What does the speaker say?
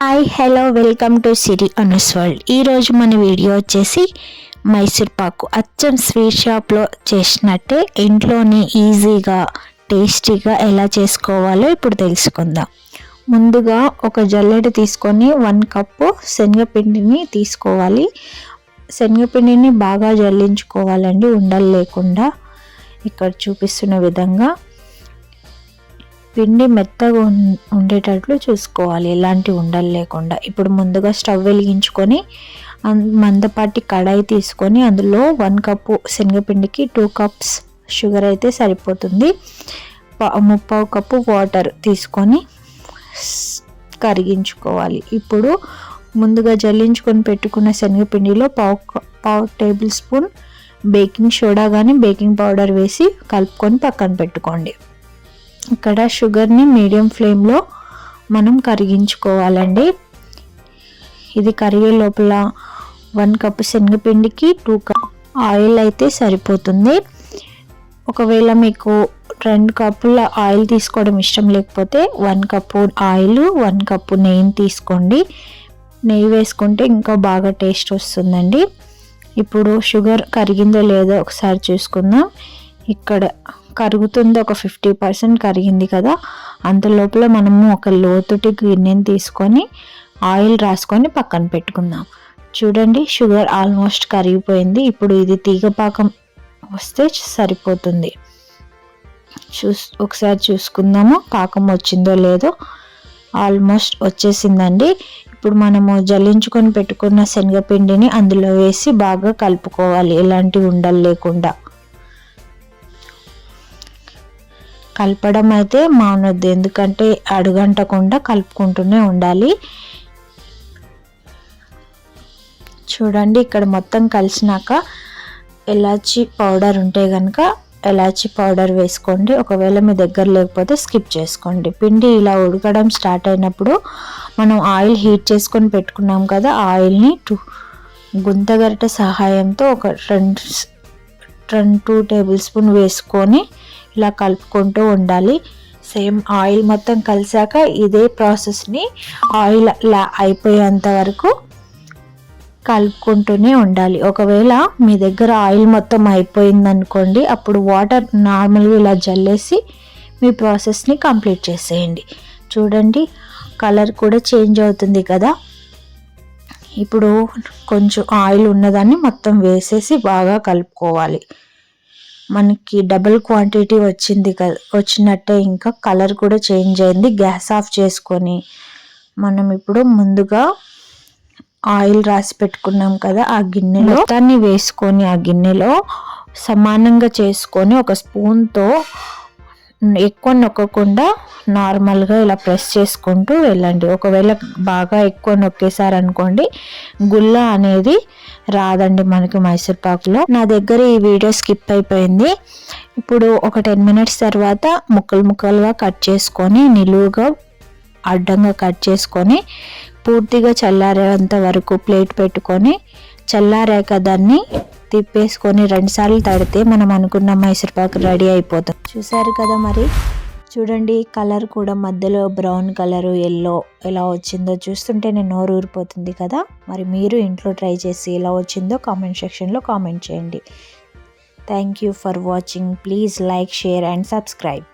Hi hello welcome to Siri అనుస్ world ఈరోజు మన video వచ్చేసి మైసూర్ పాకు అచ్చం స్వీట్ షాప్లో చేసినట్టే ఇంట్లోనే ఈజీగా టేస్టీగా ఎలా చేసుకోవాలో ఇప్పుడు తెలుసుకుందాం. ముందుగా ఒక జల్లెడ తీసుకొని వన్ కప్పు శనగపిండిని తీసుకోవాలి. శనగపిండిని బాగా జల్లించుకోవాలండి ఉండలు లేకుండా. ఇక్కడ చూపిస్తున్న విధంగా పిండి మెత్తగా ఉండేటట్లు చూసుకోవాలి. ఎలాంటి ఉండలు లేకుండా. ఇప్పుడు ముందుగా స్టవ్ వెలిగించుకొని మందపాటి కడాయి తీసుకొని అందులో వన్ కప్పు శనగపిండికి టూ కప్స్ షుగర్ అయితే సరిపోతుంది. ముప్పావు కప్పు వాటర్ తీసుకొని కరిగించుకోవాలి. ఇప్పుడు ముందుగా జల్లించుకొని పెట్టుకున్న శనగపిండిలో పావు పావు టేబుల్ స్పూన్ బేకింగ్ సోడా కానీ బేకింగ్ పౌడర్ వేసి కలుపుకొని పక్కన పెట్టుకోండి. ఇక్కడ షుగర్ని మీడియం ఫ్లేమ్లో మనం కరిగించుకోవాలండి. ఇది కరిగే లోపల వన్ కప్ శనగపిండికి టూ కప్ ఆయిల్ అయితే సరిపోతుంది. ఒకవేళ మీకు రెండు కప్పుల ఆయిల్ తీసుకోవడం ఇష్టం లేకపోతే one cup oil one cup నెయ్యి తీసుకోండి. నెయ్యి వేసుకుంటే ఇంకా బాగా టేస్ట్ వస్తుందండి. ఇప్పుడు షుగర్ కరిగిందో లేదో ఒకసారి చూసుకుందాం. ఇక్కడ కరుగుతుంది ఒక ఫిఫ్టీ పర్సెంట్ కరిగింది కదా. అంత లోపల మనము ఒక లోతుటి గిన్నెని తీసుకొని ఆయిల్ రాసుకొని పక్కన పెట్టుకుందాం. చూడండి షుగర్ ఆల్మోస్ట్ కరిగిపోయింది. ఇప్పుడు ఇది తీగపాకం వస్తే సరిపోతుంది. చూస్ ఒకసారి చూసుకుందాము పాకం వచ్చిందో లేదో. ఆల్మోస్ట్ వచ్చేసిందండి. ఇప్పుడు మనము జల్లించుకొని పెట్టుకున్న శనగపిండిని అందులో వేసి బాగా కలుపుకోవాలి ఎలాంటి ఉండలు లేకుండా. కలపడం అయితే మానొద్దు. ఎందుకంటే అడుగంటకుండా కలుపుకుంటూనే ఉండాలి. చూడండి ఇక్కడ మొత్తం కలిసినాక ఎలాచి పౌడర్ ఉంటే కనుక ఎలాచి పౌడర్ వేసుకోండి. ఒకవేళ మీ దగ్గర లేకపోతే స్కిప్ చేసుకోండి. పిండి ఇలా ఉడకడం స్టార్ట్ అయినప్పుడు మనం ఆయిల్ హీట్ చేసుకొని పెట్టుకున్నాం కదా ఆయిల్ని టూ గుంతగరిట సహాయంతో ఒక రెండు రెండు టూ టేబుల్ స్పూన్ వేసుకొని ఇలా కలుపుకుంటూ ఉండాలి. సేమ్ ఆయిల్ మొత్తం కలిసాక ఇదే ప్రాసెస్ని ఆయిల్ లా అయిపోయేంత వరకు కలుపుకుంటూనే ఉండాలి. ఒకవేళ మీ దగ్గర ఆయిల్ మొత్తం అయిపోయింది అనుకోండి అప్పుడు వాటర్ నార్మల్గా ఇలా జల్లేసి మీ ప్రాసెస్ని కంప్లీట్ చేసేయండి. చూడండి కలర్ కూడా చేంజ్ అవుతుంది కదా. ఇప్పుడు కొంచెం ఆయిల్ ఉన్నదాన్ని మొత్తం వేసేసి బాగా కలుపుకోవాలి. మనకి డబుల్ క్వాంటిటీ వచ్చింది కదా వచ్చినట్టే ఇంకా కలర్ కూడా చేంజ్ అయింది. గ్యాస్ ఆఫ్ చేసుకొని మనం ఇప్పుడు ముందుగా ఆయిల్ రాసి పెట్టుకున్నాం కదా ఆ గిన్నెలో మొత్తాన్ని వేసుకొని ఆ గిన్నెలో సమానంగా చేసుకొని ఒక స్పూన్తో ఎక్కువ నొక్కకుండా నార్మల్గా ఇలా ప్రెస్ చేసుకుంటూ వెళ్ళండి. ఒకవేళ బాగా ఎక్కువ నొక్కేసారు అనుకోండి గుల్ల అనేది రాదండి మనకి మైసూర్ పాకులో. నా దగ్గర ఈ వీడియో స్కిప్ అయిపోయింది. ఇప్పుడు ఒక టెన్ మినిట్స్ తర్వాత ముక్కలు ముక్కలుగా కట్ చేసుకొని నిలువుగా అడ్డంగా కట్ చేసుకొని పూర్తిగా చల్లారేంత వరకు ప్లేట్ పెట్టుకొని చల్లారాక దాన్ని తిప్పేసుకొని రెండుసార్లు తడితే మనం అనుకున్న మైసూర్పాకు రెడీ అయిపోతాం. చూసారు కదా మరి? చూడండి కలర్ కూడా మధ్యలో బ్రౌన్ కలరు ఎల్లో ఎలా వచ్చిందో చూస్తుంటే నేను నోరు ఊరిపోతుంది కదా? మరి మీరు ఇంట్లో ట్రై చేసి ఎలా వచ్చిందో కామెంట్ సెక్షన్లో కామెంట్ చేయండి. Thank you for watching. Please like share and subscribe.